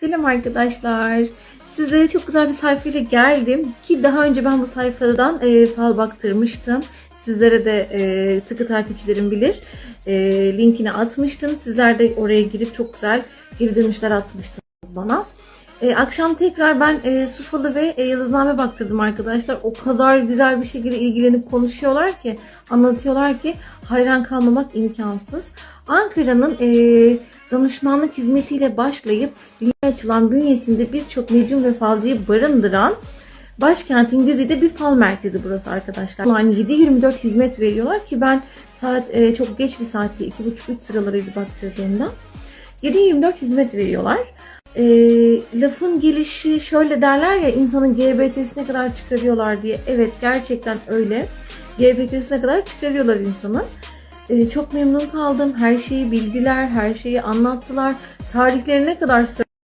Selam arkadaşlar. Sizlere çok güzel bir sayfayla geldim ki daha önce ben bu sayfadan e, fal baktırmıştım. Sizlere de e, tıkı takipçilerim bilir. E, linkini atmıştım. Sizler de oraya girip çok güzel geri dönüşler atmıştınız bana. E, akşam tekrar ben e, su falı ve e, yıldızname baktırdım arkadaşlar. O kadar güzel bir şekilde ilgilenip konuşuyorlar ki, anlatıyorlar ki hayran kalmamak imkansız. Ankara'nın e, danışmanlık hizmetiyle başlayıp dünya açılan bünyesinde birçok medyum ve falcıyı barındıran başkentin güzide bir fal merkezi burası arkadaşlar. Yani 7-24 hizmet veriyorlar ki ben saat e, çok geç bir saatte 2.30-3 sıralarıydı baktırdığımda. 7-24 hizmet veriyorlar. E, lafın gelişi şöyle derler ya insanın GBT'sine kadar çıkarıyorlar diye. Evet gerçekten öyle. GBT'sine kadar çıkarıyorlar insanın. E, çok memnun kaldım. Her şeyi bildiler, her şeyi anlattılar. Tarihlerine kadar